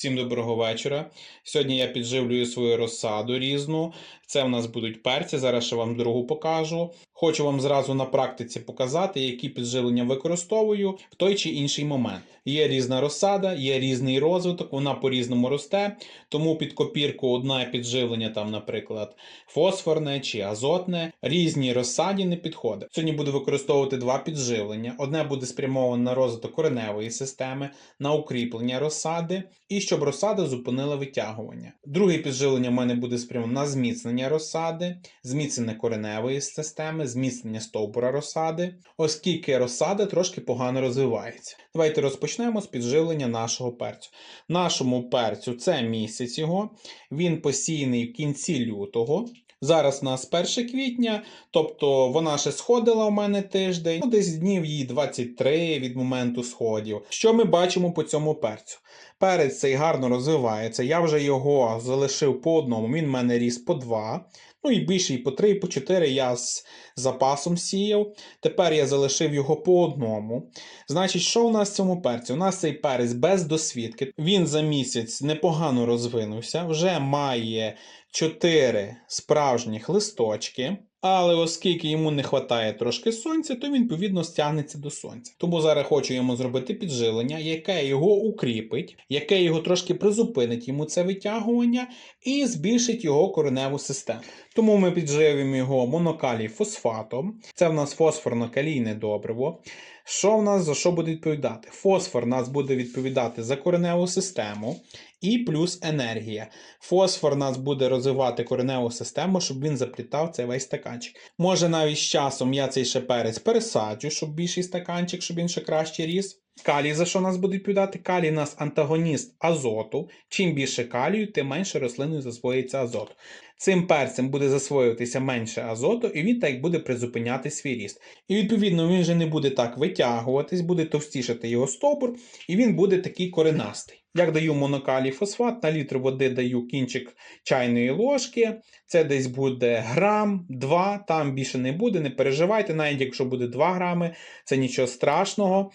Всім доброго вечора. Сьогодні я підживлюю свою розсаду різну. Це в нас будуть перці. Зараз ще вам другу покажу. Хочу вам зразу на практиці показати, які підживлення використовую в той чи інший момент. Є різна розсада, є різний розвиток, вона по-різному росте. Тому під копірку одне підживлення, там, наприклад, фосфорне чи азотне. Різні розсаді не підходить. Сьогодні буду використовувати два підживлення. Одне буде спрямоване на розвиток кореневої системи, на укріплення розсади і щоб розсада зупинила витягування. Друге підживлення в мене буде спрямоване на зміцнення розсади, зміцнення кореневої системи, зміцнення стовбура розсади, оскільки розсада трошки погано розвивається. Давайте розпочнемо з підживлення нашого перцю. Нашому перцю це місяць його, він посіяний в кінці лютого. Зараз у нас 1 квітня, тобто вона ще сходила у мене тиждень, ну, десь днів їй 23 від моменту сходів. Що ми бачимо по цьому перцю? Перець цей гарно розвивається. Я вже його залишив по одному, він в мене ріс по два. Ну і більше і по три, і по чотири я з запасом сіяв. Тепер я залишив його по одному. Значить, що у нас в цьому перці? У нас цей перець без досвідки. Він за місяць непогано розвинувся, вже має 4 справжніх листочки. Але оскільки йому не вистачає трошки сонця, то він відповідно стягнеться до сонця. Тому зараз хочу йому зробити підживлення, яке його укріпить, яке його трошки призупинить йому це витягування і збільшить його кореневу систему. Тому ми підживимо його монокалій фосфатом. Це в нас фосфорно-калійне добриво. Що в нас за що буде відповідати? Фосфор нас буде відповідати за кореневу систему і плюс енергія. Фосфор нас буде розвивати кореневу систему, щоб він заплітав цей весь стаканчик. Може навіть з часом я цей ще перець пересаджу, щоб більший стаканчик, щоб він ще краще ріс. Калій за що нас буде відповідати? Калій у нас антагоніст азоту. Чим більше калію, тим менше рослиною засвоїться азот. Цим перцем буде засвоюватися менше азоту, і він так буде призупиняти свій ріст. І відповідно він вже не буде так витягуватись, буде товстішати його стовбур, і він буде такий коренастий. Як даю монокалій фосфат, на літр води даю кінчик чайної ложки. Це десь буде грам, 2, там більше не буде, не переживайте, навіть якщо буде 2 грами, це нічого страшного.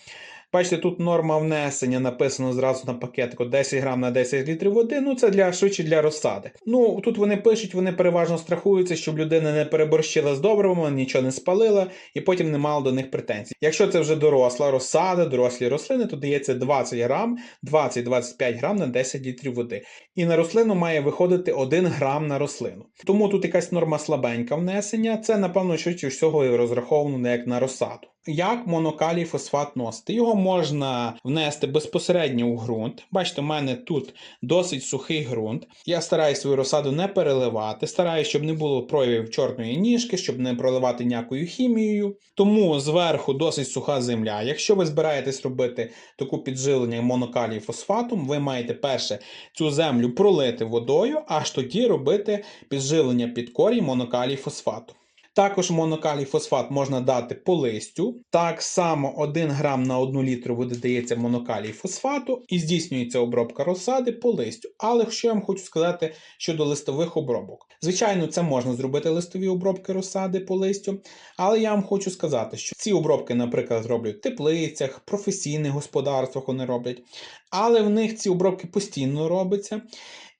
Бачите, тут норма внесення написано зразу на пакетику 10 грам на 10 літрів води. Ну це для швидше для розсади. Ну тут вони пишуть, вони переважно страхуються, щоб людина не переборщила з добривами, нічого не спалила і потім не мала до них претензій. Якщо це вже доросла розсада, дорослі рослини, то дається 20 грам, 20-25 грам на 10 літрів води. І на рослину має виходити 1 грам на рослину. Тому тут якась норма слабенька внесення. Це, напевно, швидше всього розраховано не як на розсаду. Як монокалій фосфат носити? Його можна внести безпосередньо у ґрунт. Бачите, у мене тут досить сухий ґрунт. Я стараюся свою розсаду не переливати, стараюся, щоб не було проявів чорної ніжки, щоб не проливати ніякою хімією. Тому зверху досить суха земля. Якщо ви збираєтесь робити таку підживлення монокалій фосфатом, ви маєте перше цю землю пролити водою, аж тоді робити підживлення під корінь монокалій фосфату. Також монокалій фосфат можна дати по листю. Так само 1 грам на 1 літру води дається монокалій фосфату і здійснюється обробка розсади по листю. Але що я вам хочу сказати щодо листових обробок? Звичайно, це можна зробити листові обробки розсади по листю, але я вам хочу сказати, що ці обробки, наприклад, роблять в теплицях, професійних господарствах вони роблять, але в них ці обробки постійно робляться.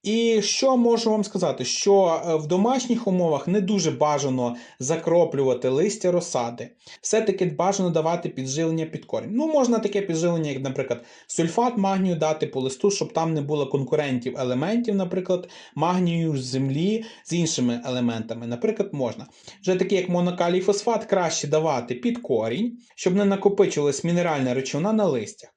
І що можу вам сказати, що е, в домашніх умовах не дуже бажано закроплювати листя розсади. Все-таки бажано давати підживлення під корінь. Ну, можна таке підживлення, як, наприклад, сульфат магнію дати по листу, щоб там не було конкурентів елементів, наприклад, магнію з землі з іншими елементами. Наприклад, можна. Вже такі, як монокалій фосфат, краще давати під корінь, щоб не накопичувалась мінеральна речовина на листях.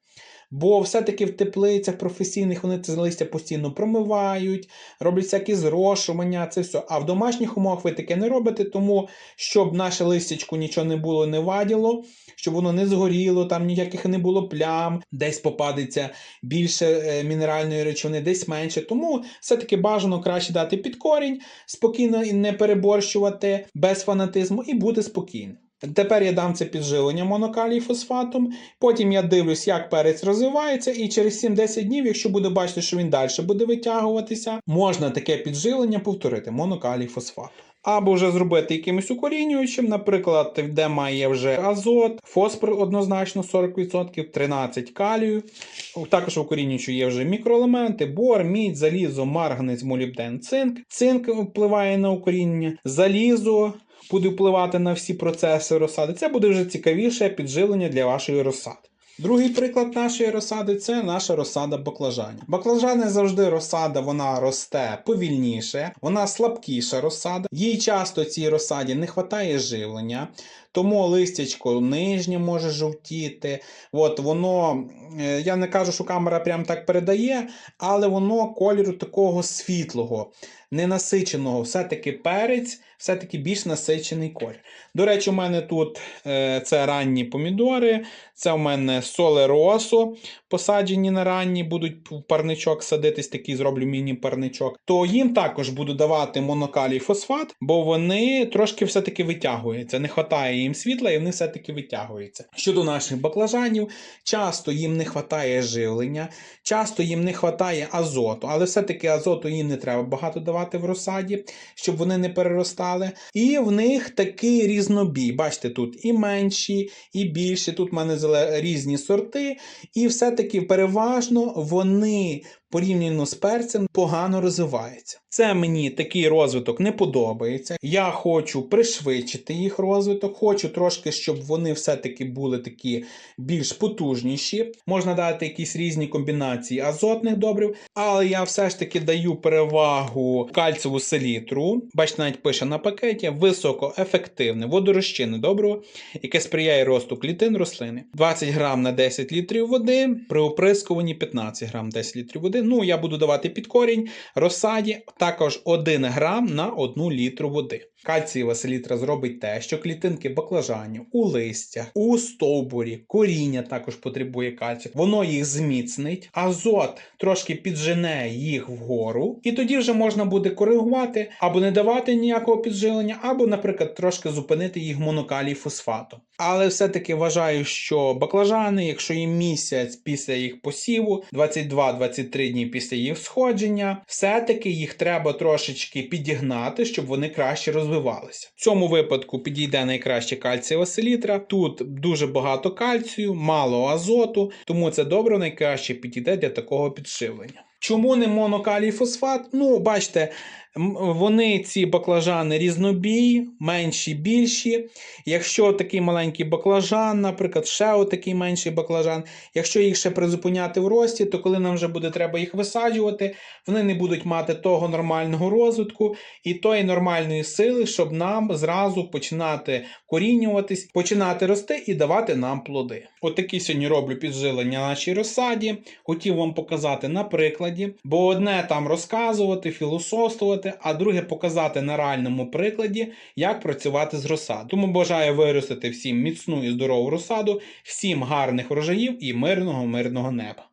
Бо все-таки в теплицях професійних вони це листя постійно промивають, роблять всякі зрошування, це все. А в домашніх умовах ви таке не робите, тому щоб наше листячку нічого не було, не ваділо, щоб воно не згоріло, там ніяких не було плям, десь попадеться більше е, мінеральної речовини, десь менше. Тому все-таки бажано краще дати під корінь, спокійно і не переборщувати без фанатизму і бути спокійним. Тепер я дам це підживлення монокалій фосфатом. Потім я дивлюсь, як перець розвивається, і через 7-10 днів, якщо буду бачити, що він далі буде витягуватися, можна таке підживлення повторити монокалій фосфату. Або вже зробити якимось укорінюючим, наприклад, де має вже азот, фосфор однозначно 40%, 13 калію. Також в укорінюючу є вже мікроелементи, бор, мідь, залізо, марганець, молібден, цинк. Цинк впливає на укорінення, залізо буде впливати на всі процеси розсади. Це буде вже цікавіше підживлення для вашої розсади. Другий приклад нашої розсади це наша розсада баклажанів. Баклажани завжди розсада, вона росте повільніше, вона слабкіша розсада. Їй часто цій розсаді не вистачає живлення, тому листячко нижнє може жовтіти. От воно, е, я не кажу, що камера прям так передає, але воно кольору такого світлого, ненасиченого. Все-таки перець, все-таки більш насичений колір. До речі, у мене тут е, це ранні помідори, це у мене солеросо, посаджені на ранні, будуть в парничок садитись, такий зроблю міні-парничок. То їм також буду давати монокалій фосфат, бо вони трошки все-таки витягуються. Не вистачає їм світла, і вони все-таки витягуються. Щодо наших баклажанів, часто їм не вистачає живлення, часто їм не вистачає азоту, але все-таки азоту їм не треба багато давати в розсаді, щоб вони не переростали. І в них такий різнобій. Бачите, тут і менші, і більші. Тут в мене різні сорти, і все-таки переважно вони. Порівняно з перцем погано розвиваються. Це мені такий розвиток не подобається. Я хочу пришвидшити їх розвиток, хочу трошки, щоб вони все-таки були такі більш потужніші. Можна дати якісь різні комбінації азотних добрив, але я все ж таки даю перевагу кальцеву селітру. Бачите, навіть пише на пакеті високоефективне водорозчинне добриво, яке сприяє росту клітин рослини. 20 грам на 10 літрів води, при оприскуванні 15 грам 10 літрів води. Ну, я буду давати під корінь, розсаді, також 1 грам на 1 літру води. Кальцієва селітра зробить те, що клітинки баклажанів у листях, у стовбурі, коріння також потребує кальцію. Воно їх зміцнить, азот трошки піджене їх вгору, і тоді вже можна буде коригувати або не давати ніякого підживлення, або, наприклад, трошки зупинити їх монокалій фосфатом. Але все-таки вважаю, що баклажани, якщо їм місяць після їх посіву, 22-23 дні після їх сходження, все-таки їх треба трошечки підігнати, щоб вони краще розвивалися. В цьому випадку підійде найкраще кальцієва селітра. Тут дуже багато кальцію, мало азоту, тому це добре найкраще підійде для такого підшивлення. Чому не монокалій фосфат? Ну, бачите, вони ці баклажани різнобій, менші, більші. Якщо такий маленький баклажан, наприклад, ще отакий менший баклажан, якщо їх ще призупиняти в рості, то коли нам вже буде треба їх висаджувати, вони не будуть мати того нормального розвитку і тої нормальної сили, щоб нам зразу починати корінюватись, починати рости і давати нам плоди. Отакі сьогодні роблю піджилення нашій розсаді. Хотів вам показати на прикладі, бо одне там розказувати, філософствувати, а друге показати на реальному прикладі, як працювати з розсадою. Тому бажаю виростити всім міцну і здорову розсаду, всім гарних врожаїв і мирного мирного неба.